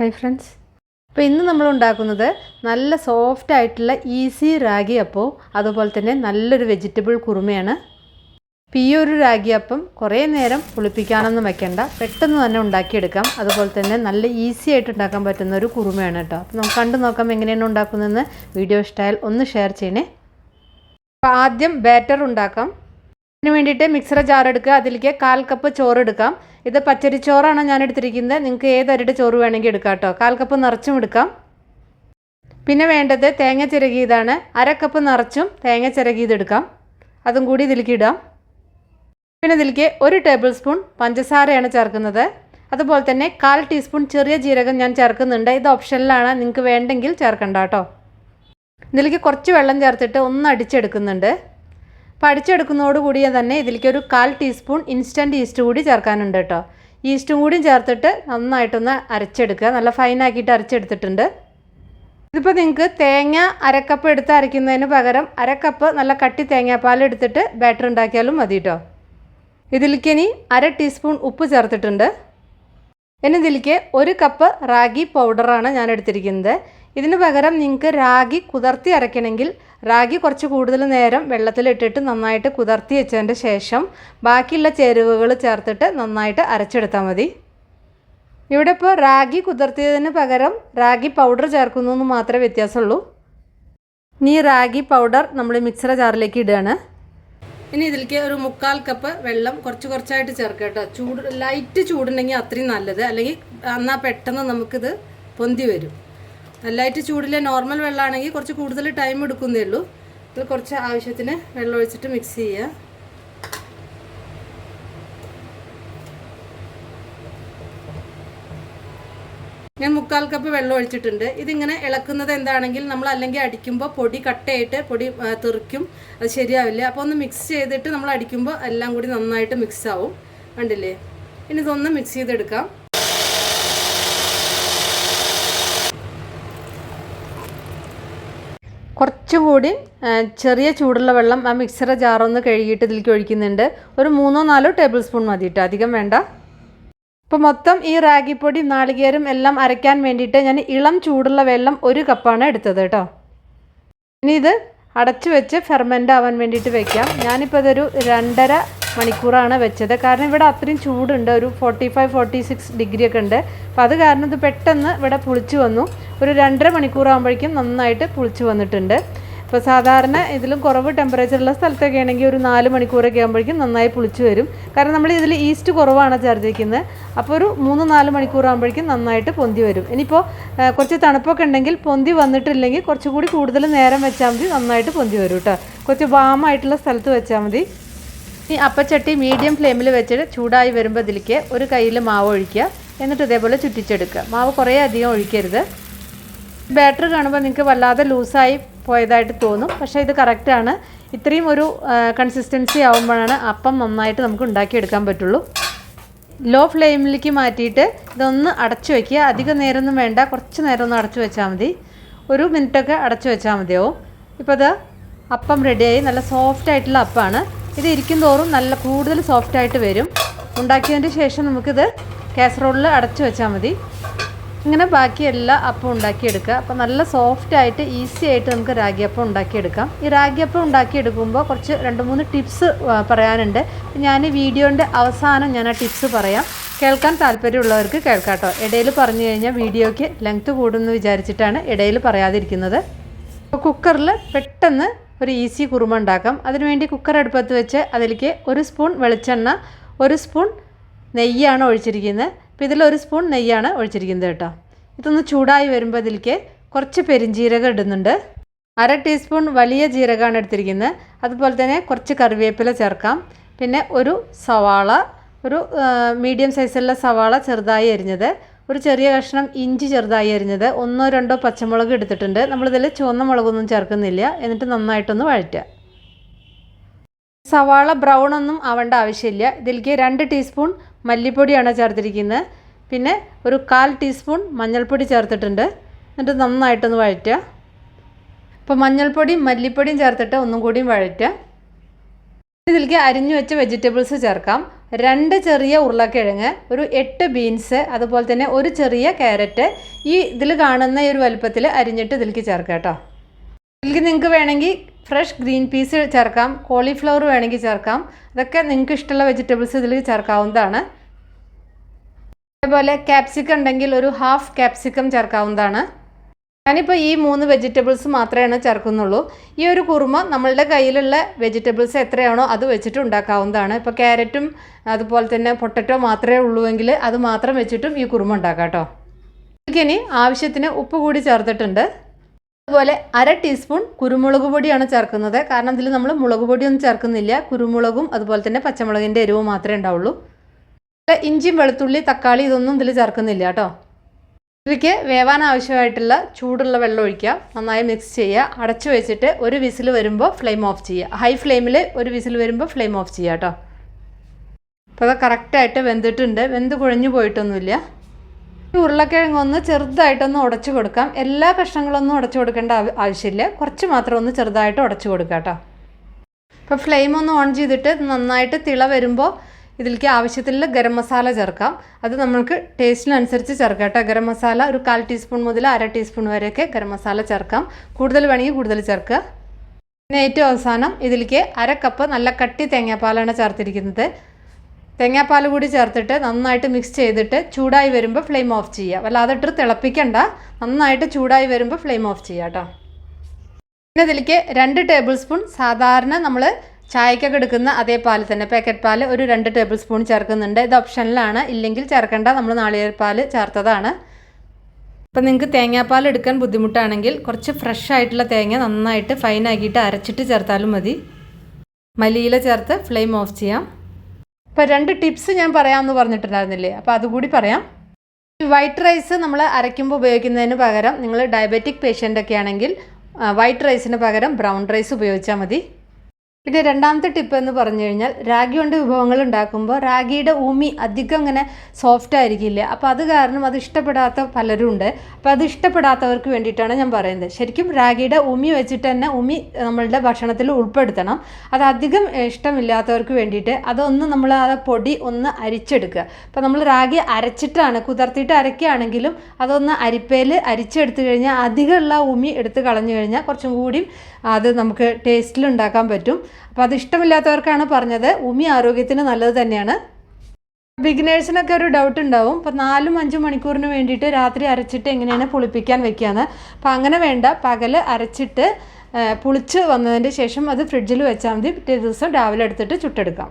Hi friends അപ്പോൾ ഇന്ന് നമ്മൾ ഉണ്ടാക്കുന്നത് നല്ല സോഫ്റ്റ് ആയിട്ടുള്ള ഈസി റാഗി അപ്പോൾ അതുപോലെ തന്നെ നല്ലൊരു വെജിറ്റബിൾ കുറുമയാണ്. അപ്പോൾ ഈ ഒരു റാഗി അപ്പം കുറേ നേരം പുളിപ്പിക്കാനൊന്നും വെക്കേണ്ട. പെട്ടെന്ന് തന്നെ ഉണ്ടാക്കിയെടുക്കാം. അതുപോലെ തന്നെ നല്ല ഈസി ആയിട്ട് ഉണ്ടാക്കാൻ പറ്റുന്ന ഒരു കുറുമയാണ് കേട്ടോ. അപ്പോൾ നമുക്ക് കണ്ടു നോക്കാം എങ്ങനെയാണ് ഉണ്ടാക്കുന്നതെന്ന്. വീഡിയോ ഇഷ്ടമായാൽ ഒന്ന് ഷെയർ ചെയ്യണേ. അപ്പോൾ ആദ്യം ബാറ്റർ ഉണ്ടാക്കാം. അതിന് വേണ്ടിയിട്ട് മിക്സറ ജാർ എടുക്കുക. അതിലേക്ക് കാൽ കപ്പ് ചോറ് എടുക്കാം. ഇത് പച്ചരി ചോറാണ് ഞാൻ എടുത്തിരിക്കുന്നത്. നിങ്ങൾക്ക് ഏത് അരിയുടെ ചോറ് വേണമെങ്കിൽ എടുക്കാം കേട്ടോ. കാൽ കപ്പ് നിറച്ചും എടുക്കാം. പിന്നെ വേണ്ടത് തേങ്ങ ചിരകിയതാണ്. അര കപ്പ് നിറച്ചും തേങ്ങ ചിരകിയതെടുക്കാം. അതും കൂടി ഇതിലേക്ക് ഇടാം. പിന്നെ ഇതിലേക്ക് ഒരു ടേബിൾ സ്പൂൺ പഞ്ചസാരയാണ് ചേർക്കുന്നത്. അതുപോലെ തന്നെ കാൽ ടീസ്പൂൺ ചെറിയ ജീരകം ഞാൻ ചേർക്കുന്നുണ്ട്. ഇത് ഓപ്ഷനിലാണ് നിങ്ങൾക്ക് വേണ്ടെങ്കിൽ ചേർക്കണ്ട കേട്ടോ. ഇതിലേക്ക് കുറച്ച് വെള്ളം ചേർത്തിട്ട് ഒന്ന് അടിച്ചെടുക്കുന്നുണ്ട്. അപ്പോൾ അടിച്ചെടുക്കുന്നതോടുകൂടി തന്നെ ഇതിലേക്ക് ഒരു കാൽ ടീസ്പൂൺ ഇൻസ്റ്റന്റ് ഈസ്റ്റ് കൂടി ചേർക്കാനുണ്ട് കേട്ടോ. ഈസ്റ്റും കൂടി ചേർത്തിട്ട് നന്നായിട്ടൊന്ന് അരച്ചെടുക്കുക. നല്ല ഫൈനാക്കിയിട്ട് അരച്ചെടുത്തിട്ടുണ്ട്. ഇതിപ്പോൾ നിങ്ങൾക്ക് തേങ്ങ അരക്കപ്പ് എടുത്ത് അരയ്ക്കുന്നതിന് പകരം അരക്കപ്പ് നല്ല കട്ടി തേങ്ങാപ്പാൽ എടുത്തിട്ട് ബാറ്റർ ഉണ്ടാക്കിയാലും മതി കേട്ടോ. ഇതിലേക്ക് ഇനി അര ടീസ്പൂൺ ഉപ്പ് ചേർത്തിട്ടുണ്ട്. ഇനി ഇതിലേക്ക് ഒരു കപ്പ് റാഗി പൗഡറാണ് ഞാൻ എടുത്തിരിക്കുന്നത്. ഇതിന് പകരം നിങ്ങൾക്ക് രാഗി കുതിർത്തി അരയ്ക്കണമെങ്കിൽ റാഗി കുറച്ച് കൂടുതൽ നേരം വെള്ളത്തിലിട്ടിട്ട് നന്നായിട്ട് കുതിർത്തി വെച്ചതിന്റെ ശേഷം ബാക്കിയുള്ള ചേരുവകൾ ചേർത്തിട്ട് നന്നായിട്ട് അരച്ചെടുത്താൽ മതി. ഇവിടെ ഇപ്പോൾ റാഗി കുതിർത്തിയതിന് പകരം റാഗി പൗഡർ ചേർക്കുന്നു എന്ന് മാത്രമേ വ്യത്യാസമുള്ളൂ. ഇനി റാഗി പൗഡർ നമ്മൾ മിക്സറ ജാറിലേക്ക് ഇടുകയാണ്. ഇനി ഇതിലേക്ക് ഒരു മുക്കാൽ കപ്പ് വെള്ളം കുറച്ച് കുറച്ചായിട്ട് ചേർക്കുക കേട്ടോ. ചൂട് ലൈറ്റ് ചൂടുണ്ടെങ്കിൽ അത്രയും നല്ലത്. അല്ലെങ്കിൽ എന്നാൽ പെട്ടെന്ന് നമുക്കിത് പൊന്തി വരും. ലൈറ്റ് ചൂടിലെ നോർമൽ വെള്ളമാണെങ്കിൽ കുറച്ച് കൂടുതൽ ടൈം എടുക്കുന്നേ ഉള്ളൂ. ഇതിൽ കുറച്ച് ആവശ്യത്തിന് വെള്ളം ഒഴിച്ചിട്ട് മിക്സ് ചെയ്യുക ഞാൻ മുക്കാൽ കപ്പ് വെള്ളം ഒഴിച്ചിട്ടുണ്ട്. ഇതിങ്ങനെ ഇളക്കുന്നത് എന്താണെങ്കിൽ നമ്മൾ അല്ലെങ്കിൽ അടിക്കുമ്പോൾ പൊടി കട്ടയായിട്ട് പൊടി തെറിക്കും. അത് ശരിയാവില്ല. അപ്പോൾ ഒന്ന് മിക്സ് ചെയ്തിട്ട് നമ്മൾ അടിക്കുമ്പോൾ എല്ലാം കൂടി നന്നായിട്ട് മിക്സ് ആവും. കണ്ടില്ലേ? ഇനി ഇതൊന്ന് മിക്സ് ചെയ്തെടുക്കാം. കുറച്ചും കൂടി ചെറിയ ചൂടുള്ള വെള്ളം ആ മിക്സറെ ജാറൊന്ന് കഴുകിയിട്ട് ഇതിലേക്ക് ഒഴിക്കുന്നുണ്ട്. ഒരു മൂന്നോ നാലോ ടേബിൾ സ്പൂൺ മതി കേട്ടോ അധികം വേണ്ട. ഇപ്പോൾ മൊത്തം ഈ റാഗിപ്പൊടി നാളികേരം എല്ലാം അരയ്ക്കാൻ വേണ്ടിയിട്ട് ഞാൻ ഇളം ചൂടുള്ള വെള്ളം ഒരു കപ്പാണ് എടുത്തത് കേട്ടോ ഇനി ഇത് അടച്ചു വെച്ച് ഫെർമെന്റ് ആവാൻ വേണ്ടിയിട്ട് വയ്ക്കാം ഞാനിപ്പോൾ ഇതൊരു രണ്ടര മണിക്കൂറാണ് വെച്ചത്. കാരണം ഇവിടെ അത്രയും ചൂടുണ്ട്. ഒരു forty five forty six degree ഒക്കെ ഉണ്ട്. അപ്പോൾ അത് കാരണം ഇത് പെട്ടെന്ന് ഇവിടെ പുളിച്ചു വന്നു. ഒരു രണ്ടര മണിക്കൂറാകുമ്പോഴേക്കും നന്നായിട്ട് പുളിച്ചു വന്നിട്ടുണ്ട്. ഇപ്പോൾ സാധാരണ ഇതിലും കുറവ് ടെമ്പറേച്ചറുള്ള സ്ഥലത്തൊക്കെ ആണെങ്കിൽ ഒരു നാല് മണിക്കൂറൊക്കെ ആകുമ്പോഴേക്കും നന്നായി പുളിച്ചു വരും. കാരണം നമ്മൾ ഇതിൽ ഈസ്റ്റ് കുറവാണ് ചേർത്തിരിക്കുന്നത്. അപ്പോൾ ഒരു മൂന്ന് നാല് മണിക്കൂർ ആകുമ്പോഴേക്കും നന്നായിട്ട് പൊന്തി വരും. ഇനിയിപ്പോൾ കുറച്ച് തണുപ്പൊക്കെ ഉണ്ടെങ്കിൽ പൊന്തി വന്നിട്ടില്ലെങ്കിൽ കുറച്ചുകൂടി കൂടുതൽ നേരം വെച്ചാൽ മതി നന്നായിട്ട് പൊന്തി വരും കേട്ടോ കുറച്ച് വാമായിട്ടുള്ള സ്ഥലത്ത് വെച്ചാൽ മതി. ഈ അപ്പച്ചട്ടി മീഡിയം ഫ്ലെയിമിൽ വെച്ചിട്ട് ചൂടായി വരുമ്പോൾ ഇതിലേക്ക് ഒരു കയ്യിൽ മാവ് ഒഴിക്കുക. എന്നിട്ട് ഇതേപോലെ ചുറ്റിച്ചെടുക്കുക. മാവ് കുറേ അധികം ഒഴിക്കരുത്. ബാറ്റർ കാണുമ്പോൾ നിങ്ങൾക്ക് വല്ലാതെ ലൂസായി പോയതായിട്ട് തോന്നും. പക്ഷേ ഇത് കറക്റ്റാണ് ഇത്രയും ഒരു കൺസിസ്റ്റൻസി ആകുമ്പോഴാണ് അപ്പം നന്നായിട്ട് നമുക്ക് ഉണ്ടാക്കിയെടുക്കാൻ പറ്റുള്ളൂ. ലോ ഫ്ലെയിമിലേക്ക് മാറ്റിയിട്ട് ഇതൊന്ന് അടച്ചു വയ്ക്കുക. അധികം നേരമൊന്നും വേണ്ട. കുറച്ച് നേരം ഒന്ന് അടച്ചു വെച്ചാൽ മതി. ഒരു മിനിറ്റൊക്കെ അടച്ചു വെച്ചാൽ മതിയാവും. ഇപ്പോൾ ഇത് അപ്പം റെഡിയായി നല്ല സോഫ്റ്റ് ആയിട്ടുള്ള അപ്പമാണ് ഇത് ഇരിക്കും തോറും നല്ല കൂടുതൽ സോഫ്റ്റ് ആയിട്ട് വരും. ഉണ്ടാക്കിയതിന് ശേഷം നമുക്കിത് കാസറോളിൽ അടച്ചു വെച്ചാൽ മതി. ഇങ്ങനെ ബാക്കി അപ്പം ഉണ്ടാക്കിയെടുക്കുക. അപ്പോൾ നല്ല സോഫ്റ്റ് ആയിട്ട് ഈസി ആയിട്ട് നമുക്ക് രാഗിയപ്പം ഉണ്ടാക്കിയെടുക്കാം. ഈ രാഗിയപ്പം ഉണ്ടാക്കിയെടുക്കുമ്പോൾ കുറച്ച് രണ്ട് മൂന്ന് ടിപ്സ് പറയാനുണ്ട്. ഞാൻ വീഡിയോന്റെ അവസാനം ഞാൻ ആ ടിപ്സ് പറയാം. കേൾക്കാൻ താല്പര്യമുള്ളവർക്ക് കേൾക്കാട്ടോ ഇടയിൽ പറഞ്ഞു കഴിഞ്ഞാൽ വീഡിയോയ്ക്ക് ലെങ്ത്ത് കൂടുമെന്ന് വിചാരിച്ചിട്ടാണ് ഇടയിൽ പറയാതിരിക്കുന്നത്. കുക്കറിൽ പെട്ടെന്ന് ഒരു ഈസി കുറുമ ഉണ്ടാക്കാം. അതിനുവേണ്ടി കുക്കർ അടുപ്പത്ത് വെച്ച് അതിലേക്ക് ഒരു സ്പൂൺ വെളിച്ചെണ്ണ ഒരു സ്പൂൺ നെയ്യാണ് ഒഴിച്ചിരിക്കുന്നത്. അപ്പോൾ ഇതിൽ ഒരു സ്പൂൺ നെയ്യാണ് ഒഴിച്ചിരിക്കുന്നത് കേട്ടോ. ഇതൊന്ന് ചൂടായി വരുമ്പോൾ ഇതിലേക്ക് കുറച്ച് പെരിഞ്ജീരകം ഇടുന്നുണ്ട്. അര ടീസ്പൂൺ വലിയ ജീരകമാണ് എടുത്തിരിക്കുന്നത്. അതുപോലെ തന്നെ കുറച്ച് കറിവേപ്പില ചേർക്കാം. പിന്നെ ഒരു സവാള ഒരു മീഡിയം സൈസുള്ള സവാള ചെറുതായി അരിഞ്ഞത്. ഒരു ചെറിയ കഷ്ണം ഇഞ്ചി ചെറുതായി അരിഞ്ഞത്. ഒന്നോ രണ്ടോ പച്ചമുളക് എടുത്തിട്ടുണ്ട്. നമ്മളിതിൽ ചുവന്ന മുളകൊന്നും ചേർക്കുന്നില്ല. എന്നിട്ട് നന്നായിട്ടൊന്ന് വഴറ്റുക. സവാള ബ്രൗൺ ഒന്നും ആവേണ്ട ആവശ്യമില്ല. ഇതിലേക്ക് രണ്ട് ടീസ്പൂൺ മല്ലിപ്പൊടിയാണ് ചേർത്തിരിക്കുന്നത്. പിന്നെ ഒരു കാൽ ടീസ്പൂൺ മഞ്ഞൾപ്പൊടി ചേർത്തിട്ടുണ്ട്. എന്നിട്ട് നന്നായിട്ടൊന്ന് വഴറ്റുക. ഇപ്പോൾ മഞ്ഞൾപ്പൊടിയും മല്ലിപ്പൊടിയും ചേർത്തിട്ട് ഒന്നും കൂടിയും വഴറ്റുക. ഇതിലേക്ക് അരിഞ്ഞു വെച്ച വെജിറ്റബിൾസ് ചേർക്കാം. രണ്ട് ചെറിയ ഉരുളക്കിഴങ്ങ് ഒരു എട്ട് ബീൻസ് അതുപോലെ തന്നെ ഒരു ചെറിയ ക്യാരറ്റ്. ഈ ഇതിൽ കാണുന്ന ഈ ഒരു വലുപ്പത്തിൽ അരിഞ്ഞിട്ട് ഇതിലേക്ക് ചേർക്കാം കേട്ടോ. ഇതിലേക്ക് നിങ്ങൾക്ക് വേണമെങ്കിൽ ഫ്രഷ് ഗ്രീൻ പീസ് ചേർക്കാം കോളിഫ്ലവർ വേണമെങ്കിൽ ചേർക്കാം. അതൊക്കെ നിങ്ങൾക്ക് ഇഷ്ടമുള്ള വെജിറ്റബിൾസ് ഇതിൽ ചേർക്കാവുന്നതാണ്. അതേപോലെ ക്യാപ്സിക്കം ഉണ്ടെങ്കിൽ ഒരു ഹാഫ് ക്യാപ്സിക്കം ചേർക്കാവുന്നതാണ്. ഞാനിപ്പോൾ ഈ മൂന്ന് വെജിറ്റബിൾസ് മാത്രമേ ചേർക്കുന്നുള്ളൂ. ഈ ഒരു കുറുമ നമ്മളുടെ കയ്യിലുള്ള വെജിറ്റബിൾസ് എത്രയാണോ അത് വെച്ചിട്ട് ഉണ്ടാക്കാവുന്നതാണ്. ഇപ്പോൾ ക്യാരറ്റും അതുപോലെ തന്നെ പൊട്ടറ്റോ മാത്രമേ ഉള്ളൂവെങ്കിൽ അത് മാത്രം വെച്ചിട്ടും ഈ കുറുമ ഉണ്ടാക്കാം കേട്ടോ. ഇനി ആവശ്യത്തിന് ഉപ്പ് കൂടി ചേർത്തിട്ടുണ്ട്. അതുപോലെ അര ടീസ്പൂൺ കുരുമുളക് പൊടിയാണ് ചേർക്കുന്നത്. കാരണം ഇതിൽ നമ്മൾ മുളക് പൊടിയൊന്നും ചേർക്കുന്നില്ല. കുരുമുളകും അതുപോലെ തന്നെ പച്ചമുളകിന്റെ എരിവ് മാത്രമേ ഉണ്ടാവുള്ളൂ. ഇഞ്ചിയും വെളുത്തുള്ളി തക്കാളി ഇതൊന്നും ഇതിൽ ചേർക്കുന്നില്ല കേട്ടോ. ഇതിലേക്ക് വേവാൻ ആവശ്യമായിട്ടുള്ള ചൂടുള്ള വെള്ളം ഒഴിക്കുക. നന്നായി മിക്സ് ചെയ്യുക. അടച്ചു വെച്ചിട്ട് ഒരു വിസിൽ വരുമ്പോൾ ഫ്ലെയിം ഓഫ് ചെയ്യുക. ഹൈ ഫ്ലെയിമിൽ ഒരു വിസിൽ വരുമ്പോൾ ഫ്ലെയിം ഓഫ് ചെയ്യുക കേട്ടോ അപ്പോൾ അത് കറക്റ്റായിട്ട് വെന്തിട്ടുണ്ട്. വെന്ത് കുഴഞ്ഞു പോയിട്ടൊന്നുമില്ല. ഉരുളക്കിഴങ്ങ് ഒന്ന് ചെറുതായിട്ടൊന്ന് ഉടച്ചു കൊടുക്കാം. എല്ലാ കഷ്ണങ്ങളൊന്നും ഉടച്ചു കൊടുക്കേണ്ട ആവശ്യമില്ല. കുറച്ച് മാത്രം ഒന്ന് ചെറുതായിട്ട് ഉടച്ചു കൊടുക്കാം കേട്ടോ അപ്പോൾ ഫ്ലെയിം ഒന്ന് ഓൺ ചെയ്തിട്ട് നന്നായിട്ട് തിള വരുമ്പോൾ ഇതിലേക്ക് ആവശ്യത്തിലുള്ള ഗരം മസാല ചേർക്കാം. അത് നമ്മൾക്ക് ടേസ്റ്റിനനുസരിച്ച് ചേർക്കാം കേട്ടോ. ഗരം മസാല ഒരു കാൽ ടീസ്പൂൺ മുതൽ അര ടീസ്പൂൺ വരെയൊക്കെ ഗരം മസാല ചേർക്കാം. കൂടുതൽ വേണമെങ്കിൽ കൂടുതൽ ചേർക്കുക. പിന്നെ ഏറ്റവും അവസാനം ഇതിലേക്ക് അര കപ്പ് നല്ല കട്ടി തേങ്ങാപ്പാലാണ് ചേർത്തിരിക്കുന്നത്. തേങ്ങാപ്പാൽ കൂടി ചേർത്തിട്ട് നന്നായിട്ട് മിക്സ് ചെയ്തിട്ട് ചൂടായി വരുമ്പോൾ ഫ്ലെയിം ഓഫ് ചെയ്യുക. വല്ലാതെ ഇട്ട് തിളപ്പിക്കണ്ട. നന്നായിട്ട് ചൂടായി വരുമ്പോൾ ഫ്ലെയിം ഓഫ് ചെയ്യുക കേട്ടോ. പിന്നെ ഇതിലേക്ക് രണ്ട് ടേബിൾ സ്പൂൺ സാധാരണ നമ്മൾ ചായക്കൊക്കെ എടുക്കുന്ന അതേ പാൽ തന്നെ. പാക്കറ്റ് പാൽ ഒരു രണ്ട് ടേബിൾ സ്പൂൺ ചേർക്കുന്നുണ്ട്. ഇത് ഓപ്ഷനിലാണ്. ഇല്ലെങ്കിൽ ചേർക്കേണ്ട. നമ്മൾ നാളികേരപ്പാൽ ചേർത്തതാണ്. ഇപ്പം നിങ്ങൾക്ക് തേങ്ങാപ്പാൽ എടുക്കാൻ ബുദ്ധിമുട്ടാണെങ്കിൽ കുറച്ച് ഫ്രഷ് ആയിട്ടുള്ള തേങ്ങ നന്നായിട്ട് ഫൈനാക്കിയിട്ട് അരച്ചിട്ട് ചേർത്താലും മതി. മലിയില ചേർത്ത് ഫ്ലെയിം ഓഫ് ചെയ്യാം. അപ്പോൾ രണ്ട് ടിപ്സ് ഞാൻ പറയാമെന്ന് പറഞ്ഞിട്ടുണ്ടായിരുന്നില്ലേ? അപ്പോൾ അതുകൂടി പറയാം. വൈറ്റ് റൈസ് നമ്മൾ അരയ്ക്കുമ്പോൾ ഉപയോഗിക്കുന്നതിന് പകരം നിങ്ങൾ ഡയബറ്റിക് പേഷ്യന്റ് ഒക്കെ ആണെങ്കിൽ വൈറ്റ് റൈസിന് പകരം ബ്രൗൺ റൈസ് ഉപയോഗിച്ചാൽ മതി. പിന്നെ രണ്ടാമത്തെ ടിപ്പ് എന്ന് പറഞ്ഞു കഴിഞ്ഞാൽ റാഗി കൊണ്ട് വിഭവങ്ങൾ ഉണ്ടാക്കുമ്പോൾ റാഗിയുടെ ഉമി അധികം ഇങ്ങനെ സോഫ്റ്റ് ആയിരിക്കില്ല? അപ്പോൾ അത് കാരണം അത് ഇഷ്ടപ്പെടാത്ത പലരും ഉണ്ട്. അപ്പോൾ അത് ഇഷ്ടപ്പെടാത്തവർക്ക് വേണ്ടിയിട്ടാണ് ഞാൻ പറയുന്നത്. ശരിക്കും റാഗിയുടെ ഉമി വെച്ചിട്ട് തന്നെ ഉമി നമ്മളുടെ ഭക്ഷണത്തിൽ ഉൾപ്പെടുത്തണം. അത് അധികം ഇഷ്ടമില്ലാത്തവർക്ക് വേണ്ടിയിട്ട് അതൊന്ന് നമ്മൾ ആ പൊടി ഒന്ന് അരിച്ചെടുക്കുക. അപ്പോൾ നമ്മൾ റാഗി അരച്ചിട്ടാണ് കുതിർത്തിയിട്ട് അരയ്ക്കുകയാണെങ്കിലും അതൊന്ന് അരിപ്പയിൽ അരിച്ചെടുത്തു കഴിഞ്ഞാൽ അധികമുള്ള ഉമി എടുത്ത് കളഞ്ഞു കഴിഞ്ഞാൽ കുറച്ചും കൂടി അത് നമുക്ക് ടേസ്റ്റിൽ ഉണ്ടാക്കാൻ പറ്റും. അപ്പോൾ അത് ഇഷ്ടമില്ലാത്തവർക്കാണ് പറഞ്ഞത്. ഉമി ആരോഗ്യത്തിന് നല്ലത് തന്നെയാണ്. ബിഗിനേഴ്സിനൊക്കെ ഒരു ഡൗട്ട് ഉണ്ടാവും. അപ്പോൾ നാലും അഞ്ചും മണിക്കൂറിന് വേണ്ടിയിട്ട് രാത്രി അരച്ചിട്ട് എങ്ങനെയാണ് പുളിപ്പിക്കാൻ വെക്കുകയെന്ന് അപ്പോൾ അങ്ങനെ വേണ്ട. പകൽ അരച്ചിട്ട് പുളിച്ച് വന്നതിന്റെ ശേഷം അത് ഫ്രിഡ്ജിൽ വെച്ചാൽ മതി. പിറ്റേ ദിവസം രാവിലെ എടുത്തിട്ട് ചുട്ടെടുക്കാം.